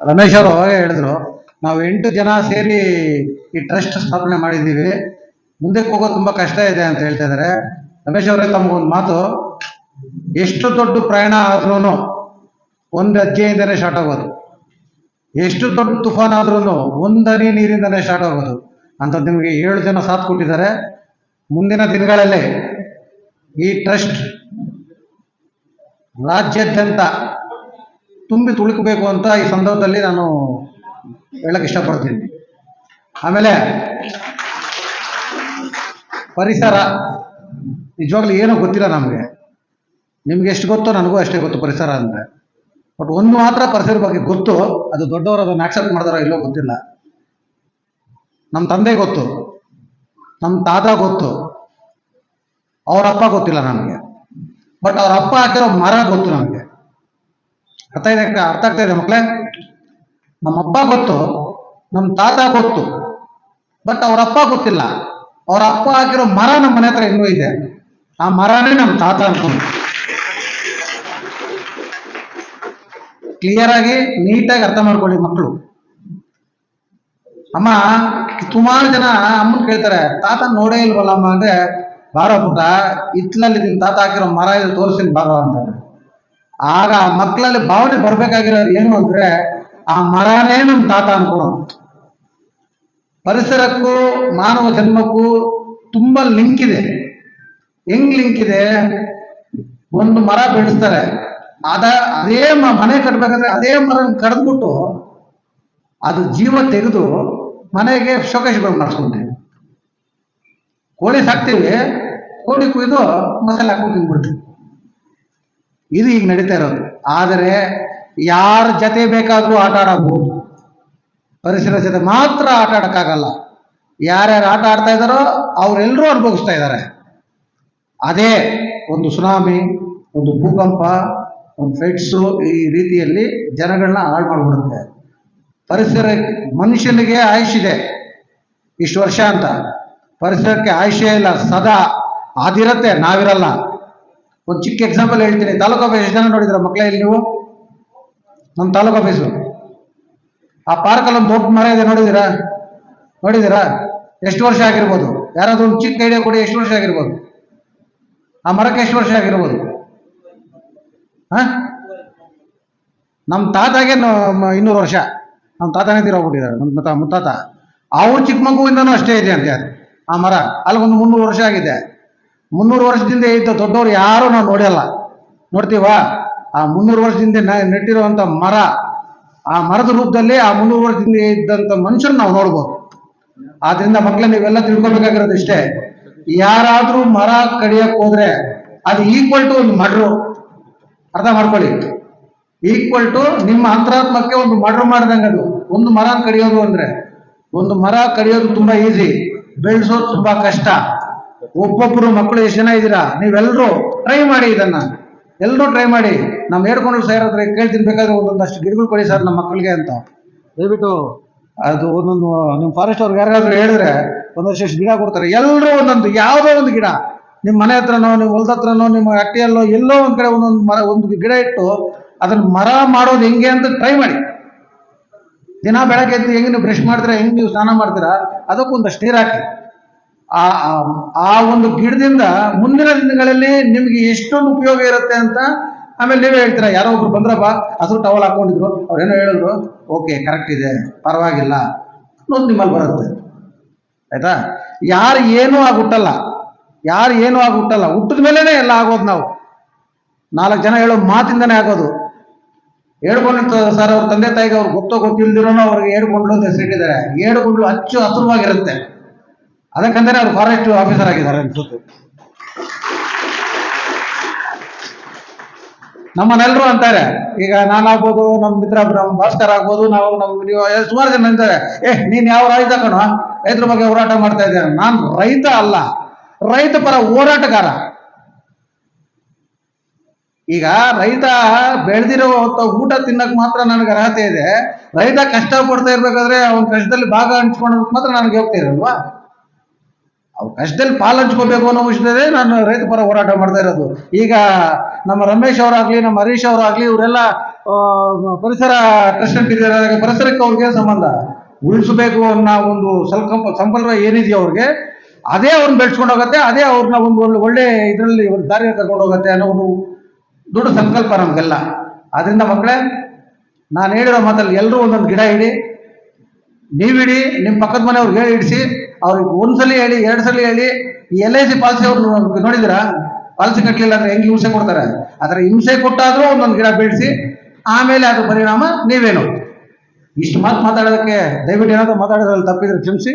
ರಮೇಶ್ ಅವರು ಅವಾಗ ಹೇಳಿದ್ರು, ನಾವು ಎಂಟು ಜನ ಸೇರಿ ಈ ಟ್ರಸ್ಟ್ ಸ್ಥಾಪನೆ ಮಾಡಿದ್ದೀವಿ, ಮುಂದಕ್ಕೆ ಹೋಗೋದು ತುಂಬಾ ಕಷ್ಟ ಇದೆ ಅಂತ ಹೇಳ್ತಾ ಇದ್ದಾರೆ. ರಮೇಶ್ ಅವರೇ ತಮಗೊಂದು ಮಾತು, ಎಷ್ಟು ದೊಡ್ಡ ಪ್ರಯಾಣ ಆದ್ರೂ ಒಂದು ಅಜ್ಜೆಯಿಂದನೇ ಸ್ಟಾರ್ಟ್ ಆಗೋದು. ಎಷ್ಟು ದೊಡ್ಡ ತುಫಾನ್ ಆದ್ರೂ ಒಂದನಿ ನೀರಿಂದನೇ ಸ್ಟಾರ್ಟ್ ಆಗೋದು. ಅಂತ ನಿಮಗೆ ಏಳು ಜನ ಸಾಥ್ ಕೊಟ್ಟಿದ್ದಾರೆ. ಮುಂದಿನ ದಿನಗಳಲ್ಲಿ ಈ ಟ್ರಸ್ಟ್ ರಾಜ್ಯಾದ್ಯಂತ ತುಂಬಿ ತುಳುಕಬೇಕು ಅಂತ ಈ ಸಂದರ್ಭದಲ್ಲಿ ನಾನು ಹೇಳಕ್ ಇಷ್ಟಪಡ್ತೀನಿ. ಆಮೇಲೆ ಪರಿಸರ. ನಿಜವಾಗ್ಲೂ ಏನೋ ಗೊತ್ತಿಲ್ಲ ನಮಗೆ. ನಿಮ್ಗೆ ಎಷ್ಟು ಗೊತ್ತೋ ನನಗೂ ಅಷ್ಟೇ ಗೊತ್ತು ಪರಿಸರ ಅಂದರೆ. ಬಟ್ ಒಂದು ಮಾತ್ರ ಪರಿಸರ ಬಗ್ಗೆ ಗೊತ್ತು. ಅದು ದೊಡ್ಡವರು ಅದನ್ನು ಆಕ್ಸೆಪ್ಟ್ ಮಾಡಿದಾರೋ ಇಲ್ಲೋ ಗೊತ್ತಿಲ್ಲ. ನಮ್ಮ ತಂದೆ ಗೊತ್ತು. ನಮ್ಮ ತಾತ ಗೊತ್ತು. ಅವರ ಅಪ್ಪ ಗೊತ್ತಿಲ್ಲ ನನಗೆ ಬಟ್ ಅವ್ರ ಅಪ್ಪ ಹಾಕಿರೋ ಮರ ಗೊತ್ತು ನನಗೆ ಅರ್ಥ ಇದೆ ಅರ್ಥ ಆಗ್ತಾ ಇದೆ ನಮ್ಮ ಅಪ್ಪ ಗೊತ್ತು, ನಮ್ಮ ತಾತ ಗೊತ್ತು, ಬಟ್ ಅವ್ರ ಅಪ್ಪ ಗೊತ್ತಿಲ್ಲ. ಅವ್ರ ಅಪ್ಪ ಹಾಕಿರೋ ಮರ ನಮ್ಮ ಮನೆ ಹತ್ರ ಇನ್ನೂ ಇದೆ. ಆ ಮರನೇ ನಮ್ಮ ತಾತ ಅನ್ಕೊಂಡು ಕ್ಲಿಯರ್ ಆಗಿ, ನೀಟಾಗಿ ಅರ್ಥ ಮಾಡ್ಕೊಳ್ಳಿ ಮಕ್ಕಳು. ಅಮ್ಮ, ಸುಮಾರು ಜನ ಅಮ್ಮನ್ ಕೇಳ್ತಾರೆ, ತಾತ ನೋಡೇ ಇಲ್ವಲ್ಲ ಅಮ್ಮ ಅಂದ್ರೆ, ಬಾರೋ ಪುಟ್ಟ ನಿಮ್ ತಾತ ಹಾಕಿರೋ ಮರ ಇದು ತೋರಿಸ್ತೀನಿ ಬಾರೋ ಅಂತಾರೆ. ಆಗ ಆ ಮಕ್ಕಳಲ್ಲಿ ಭಾವನೆ ಬರ್ಬೇಕಾಗಿರೋದು ಏನು ಅಂದ್ರೆ, ಆ ಮರನೇ ನಮ್ ತಾತ ಅನ್ಕೊಳೋ ಪರಿಸರಕ್ಕೂ, ಮಾನವ ಜನ್ಮಕ್ಕೂ ತುಂಬಾ ಲಿಂಕ್ ಇದೆ. ಹೆಂಗ್ ಲಿಂಕ್ ಇದೆ? ಒಂದು ಮರ ಬೆಳೆಸ್ತಾರೆ. ಅದ, ಅದೇ ಮನೆ ಕಟ್ಬೇಕಂದ್ರೆ ಅದೇ ಮರ ಕಡ್ದ್ಬಿಟ್ಟು ಅದು ಜೀವ ತೆಗೆದು ಮನೆಗೆ ಶೋಕೇಶ್ಗಳು ಮಾಡಿಸ್ಕೊಂತೀವಿ ಕೋಳಿ ಸಾಕ್ತೀವಿ, ಕೋಳಿ ಕುಯ್ದು ಮಸಾಲೆ ಹಾಕೊಂಡು ತಿಂದ್ಬಿಡ್ತೀವಿ ಇದು ಈಗ ನಡೀತಾ ಇರೋದು. ಆದರೆ ಯಾರ ಜೊತೆ ಬೇಕಾದರೂ ಆಟ ಆಡಬಹುದು. ಪರಿಸರ ಜೊತೆ ಮಾತ್ರ ಆಟ ಆಡಕ್ಕಾಗಲ್ಲ. ಯಾರ್ಯಾರು ಆಟ ಆಡ್ತಾ ಇದ್ದಾರೋ ಅವರೆಲ್ಲರೂ ಅನುಭವಿಸ್ತಾ ಇದ್ದಾರೆ. ಅದೇ ಒಂದು ಸುನಾಮಿ, ಒಂದು ಭೂಕಂಪ, ಒಂದು ಫ್ಲೈಟ್ಸು ಈ ರೀತಿಯಲ್ಲಿ ಜನಗಳನ್ನ ಹಾಳು ಮಾಡಿಬಿಡುತ್ತೆ. ಪರಿಸರ ಮನುಷ್ಯನಿಗೆ ಆಯುಷಿದೆ ಇಷ್ಟು ವರ್ಷ ಅಂತ. ಪರಿಸರಕ್ಕೆ ಆಯುಷ್ಯ ಇಲ್ಲ. ಸದಾ ಅದಿರತ್ತೆ ನಾವಿರಲ್ಲ. ಒಂದು ಚಿಕ್ಕ ಎಕ್ಸಾಂಪಲ್ ಹೇಳ್ತೀನಿ. ತಾಲೂಕು ಆಫೀಸ್ ಎಷ್ಟು ಜನ ನೋಡಿದ್ರ ಮಕ್ಕಳೇ ಇಲ್ಲಿ ನೀವು? ನಮ್ಮ ತಾಲೂಕು ಆಫೀಸು ಆ ಪಾರ್ಕಲ್ಲಿ ಒಂದು ದೊಡ್ಡ ಮರ ಇದೆ ನೋಡಿದಿರಾ ನೋಡಿದಿರಾ ಎಷ್ಟು ವರ್ಷ ಆಗಿರ್ಬೋದು? ಯಾರಾದ್ರೂ ಒಂದು ಚಿಕ್ಕ ಐಡಿಯಾ ಕೊಡಿ, ಎಷ್ಟು ವರ್ಷ ಆಗಿರ್ಬೋದು? ಆ ಮರಕ್ಕೆ ಎಷ್ಟು ವರ್ಷ ಆಗಿರ್ಬೋದು? ಹಾ? ನಮ್ಮ ತಾತಾಗೆ ಇನ್ನೂರು ವರ್ಷ. ನಮ್ಮ ತಾತನೇ ತೀರೋಗ್ಬಿಟ್ಟಿದ್ದಾರೆ ನಮ್ಮ ತಾತ, ಮುತ್ತಾತ. ಅವ್ರ ಚಿಕ್ಕ ಮಗುವಿಂದನೂ ಅಷ್ಟೇ ಇದೆ ಅಂತ ಯಾರು? ಆ ಮರ. ಅಲ್ಲಿಗೊಂದು ಮುನ್ನೂರು ವರ್ಷ ಆಗಿದೆ. ಮುನ್ನೂರು ವರ್ಷದಿಂದ ಇದ್ದ ದೊಡ್ಡವ್ರು ಯಾರು ನಾವು ನೋಡಲ್ಲ. ನೋಡ್ತೀವಾ? ಆ ಮುನ್ನೂರು ವರ್ಷದಿಂದ ನೆಟ್ಟಿರುವಂಥ ಮರ, ಆ ಮರದ ರೂಪದಲ್ಲಿ ಆ ಮುನ್ನೂರು ವರ್ಷದಿಂದ ಇದ್ದಂತ ಮನುಷ್ಯರು ನಾವು ನೋಡ್ಬೋದು. ಆದ್ರಿಂದ ಮಕ್ಕಳೇ ನೀವೆಲ್ಲ ತಿಳ್ಕೊಬೇಕಾಗಿರೋದು ಇಷ್ಟೇ. ಯಾರಾದರೂ ಮರ ಕಡಿಯಕ್ಕೆ ಹೋದ್ರೆ ಅದು ಈಕ್ವಲ್ ಟು ಒಂದು ಮಡ್ರು. ಅರ್ಥ ಮಾಡ್ಕೊಳ್ಳಿ. ಈಕ್ವಲ್ ಟು ನಿಮ್ಮ ಅಂತರಾತ್ಮಕ್ಕೆ ಒಂದು ಮಡ್ರು ಮಾಡಿದಂಗೆ ಅದು. ಒಂದು ಮರ ಕಡಿಯೋದು ಅಂದ್ರೆ, ಒಂದು ಮರ ಕಡಿಯೋದು ತುಂಬಾ ಈಸಿ ಬೆಳೆಸೋದು ತುಂಬಾ ಕಷ್ಟ. ಒಬ್ಬೊಬ್ರು ಮಕ್ಕಳು ಎಷ್ಟು ಜನ ಇದ್ದೀರಾ? ನೀವೆಲ್ಲರೂ ಟ್ರೈ ಮಾಡಿ ಇದನ್ನು. ಎಲ್ಲರೂ ಟ್ರೈ ಮಾಡಿ. ನಮ್ಮ ಹೇಳ್ಕೊಂಡು ಸರ್ ಹತ್ರ ಕೇಳ್ತೀನಿ ಬೇಕಾದ್ರೆ ಒಂದೊಂದಷ್ಟು ಗಿಡಗಳು ಕೊಡಿ ಸರ್ ನಮ್ಮ ಮಕ್ಕಳಿಗೆ ಅಂತ. ದಯವಿಟ್ಟು ಅದು ಒಂದೊಂದು ನಿಮ್ಮ ಫಾರೆಸ್ಟ್ ಅವ್ರಿಗೆ ಯಾರಾದರೂ ಹೇಳಿದ್ರೆ ಒಂದಷ್ಟು ಗಿಡ ಕೊಡ್ತಾರೆ. ಎಲ್ಲರೂ ಒಂದೊಂದು ಯಾವುದೋ ಒಂದು ಗಿಡ. ನಿಮ್ಮ ಮನೆ ಹತ್ರನೋ ನಿಮ್ಮ ಹೊಲದ ಹತ್ರನೋ ನಿಮ್ಮ ಅಟ್ಟಿಯಲ್ಲೋ ಎಲ್ಲೋ ಒಂದು ಕಡೆ ಒಂದೊಂದು ಮರ ಒಂದು ಗಿಡ ಇಟ್ಟು ಅದನ್ನ ಮರ ಮಾಡೋದು ಹೆಂಗೆ ಅಂತ ಟ್ರೈ ಮಾಡಿ. ದಿನ ಬೆಳಗ್ಗೆ ಎದ್ದು ಹೆಂಗೆ ನೀವು ಬ್ರಷ್ ಮಾಡ್ತೀರಾ ಹೆಂಗೆ ನೀವು ಸ್ನಾನ ಮಾಡ್ತೀರಾ ಅದಕ್ಕೊಂದಷ್ಟು ನೀರು ಹಾಕಿ. ಆ, ಆ- ಒಂದು ಗಿಡದಿಂದ ಮುಂದಿನ ದಿನಗಳಲ್ಲಿ ನಿಮ್ಗೆ ಎಷ್ಟೊಂದು ಉಪಯೋಗ ಇರುತ್ತೆ ಅಂತ ಆಮೇಲೆ ನೀವೇ ಹೇಳ್ತೀರಾ, ಯಾರೋ ಒಬ್ರು ಬಂದ್ರಪ್ಪ, ಹಸಿರು ಟವಲ್ ಹಾಕೊಂಡಿದ್ರು, ಅವ್ರೇನೋ ಹೇಳಿದ್ರು ಓಕೆ ಕರೆಕ್ಟ್ ಇದೆ, ಪರವಾಗಿಲ್ಲ. ಅನ್ನೋದು ನಿಮ್ಮಲ್ಲಿ ಬರುತ್ತೆ. ಆಯ್ತಾ? ಯಾರು ಏನೂ ಆಗಿ ಹುಟ್ಟಲ್ಲ ಯಾರು ಏನೂ ಆಗಿ ಹುಟ್ಟಲ್ಲ ಹುಟ್ಟಿದ ಮೇಲೇನೆ ಎಲ್ಲ ಆಗೋದು ನಾವು. ನಾಲ್ಕು ಜನ ಹೇಳೋ ಮಾತಿಂದನೇ ಆಗೋದು. ಏಡುಗೊಂಡ್ಲು ಸರ್, ಅವ್ರ ತಂದೆ ತಾಯಿಗೆ ಅವ್ರು ಗೊತ್ತೋ ಗೊತ್ತಿಲ್ದಿರೋನು ಅವ್ರಿಗೆ ಹೇಳ್ಕೊಂಡ್ಲು ಅಂತ ಹೆಸರಿಟ್ಟಿದ್ದಾರೆ. ಹೇಳ್ಕೊಂಡ್ಲು ಅಚ್ಚು ಹಸುರವಾಗಿರುತ್ತೆ. ಅದಕ್ಕಂತಾನೆ ಅವರು ಫಾರೆಸ್ಟ್ ಆಫೀಸರ್ ಆಗಿದ್ದಾರೆ ಅನ್ಸುತ್ತೆ ನಮ್ಮನ್ನೆಲ್ಲರೂ ಅಂತಾರೆ, ಈಗ ನಾನಾಗ್ಬೋದು ನಮ್ಮ ಮಿತ್ರ ನಮ್ಮ ಭಾಸ್ಕರ್ ಆಗ್ಬೋದು, ನಾವು ನಮ್ಮ ನೀವು ಸುಮಾರು ಜನ ಅಂತಾರೆ, ಏ, ನೀನು ಯಾವ ರೈತ ಕಣ, ರೈತರ ಬಗ್ಗೆ ಹೋರಾಟ ಮಾಡ್ತಾ ಇದ್ದೇನೆ ನಾನು ರೈತ ಅಲ್ಲ, ರೈತ ಪರ ಹೋರಾಟಗಾರ. ಈಗ ರೈತ ಬೆಳೆದಿರೋ ಊಟ ತಿನ್ನಕ್ ಮಾತ್ರ ನನಗೆ ಅರ್ಹತೆ ಇದೆ, ರೈತ ಕಷ್ಟ ಪಡ್ತಾ ಇರ್ಬೇಕಾದ್ರೆ ಅವನ ಕಷ್ಟದಲ್ಲಿ ಭಾಗ ಹಂಚ್ಕೊಳ್ಳೋದಕ್ಕೆ ಮಾತ್ರ ನನಗೆ ಹೋಗ್ತಾ ಇರಲ್ವಾ ಅವ್ರ ಕಷ್ಟದಲ್ಲಿ ಪಾಲು ಹಂಚ್ಕೋಬೇಕು ಅನ್ನೋ ವಿಷಯದಲ್ಲೇ ನಾನು ರೈತ ಪರ ಹೋರಾಟ ಮಾಡ್ತಾ ಇರೋದು. ಈಗ ನಮ್ಮ ರಮೇಶ್ ಅವರಾಗ್ಲಿ, ನಮ್ಮ ಹರೀಶ್ ಅವರಾಗ್ಲಿ, ಇವರೆಲ್ಲ ಪರಿಸರ ಟ್ರಸ್ಟ್ ಇದ್ದಾರೆ. ಪರಿಸರಕ್ಕೆ ಅವ್ರಿಗೆ ಸಂಬಂಧ. ಉಳಿಸಬೇಕು ಅನ್ನೋ ಒಂದು ಸಂಕಲ್ಪ ಸಂಪಲ್ವ ಏನಿದೆಯೋ ಅವ್ರಿಗೆ, ಅದೇ ಅವ್ರನ್ನ ಬೆಳೆಸ್ಕೊಂಡು ಹೋಗುತ್ತೆ, ಅದೇ ಅವ್ರನ್ನ ಒಂದು ಒಳ್ಳೆ ಒಳ್ಳೆ ಇದರಲ್ಲಿ ಒಂದು ದಾರಿ ಕರ್ಕೊಂಡು ಹೋಗುತ್ತೆ ಅನ್ನೋ ಒಂದು ದೊಡ್ಡ ಸಂಕಲ್ಪ ನಮಗೆಲ್ಲ. ಆದ್ರಿಂದ ಮಕ್ಕಳೇ, ನಾನು ಹೇಳಿರೋ ಮಾತಲ್ಲಿ ಎಲ್ಲರೂ ಒಂದೊಂದು ಗಿಡ ಇಡಿ ನೀವಿಡಿ ನಿಮ್ಮ ಪಕ್ಕದ ಮನೆಯವ್ರಿಗೆ ಹೇಳಿ ಇಡಿಸಿ, ಅವ್ರಿಗೆ ಒಂದ್ಸಲಿ ಹೇಳಿ ಎರಡು ಸಲ ಹೇಳಿ, ಈ ಎಲ್ ಐ ಸಿ ಪಾಲಿಸಿ ಅವ್ರು ನೋಡಿದಿರಾ? ಪಾಲಿಸಿ ಕಟ್ಟಲಿಲ್ಲ ಅಂದ್ರೆ ಹೆಂಗೆ ಹಿಂಸೆ ಕೊಡ್ತಾರೆ? ಅದರ ಹಿಂಸೆ ಕೊಟ್ಟಾದರೂ ಒಂದೊಂದು ಗಿಡ ಬೆಳೆಸಿ, ಆಮೇಲೆ ಅದ್ರ ಪರಿಣಾಮ ನೀವೇನು? ಇಷ್ಟು ಮಾತು ಮಾತಾಡೋದಕ್ಕೆ ದಯವಿಟ್ಟು ಏನಾದರೂ ಮಾತಾಡೋದ್ರಲ್ಲಿ ತಪ್ಪಿದ್ರೆ ಕ್ಷಮಿಸಿ.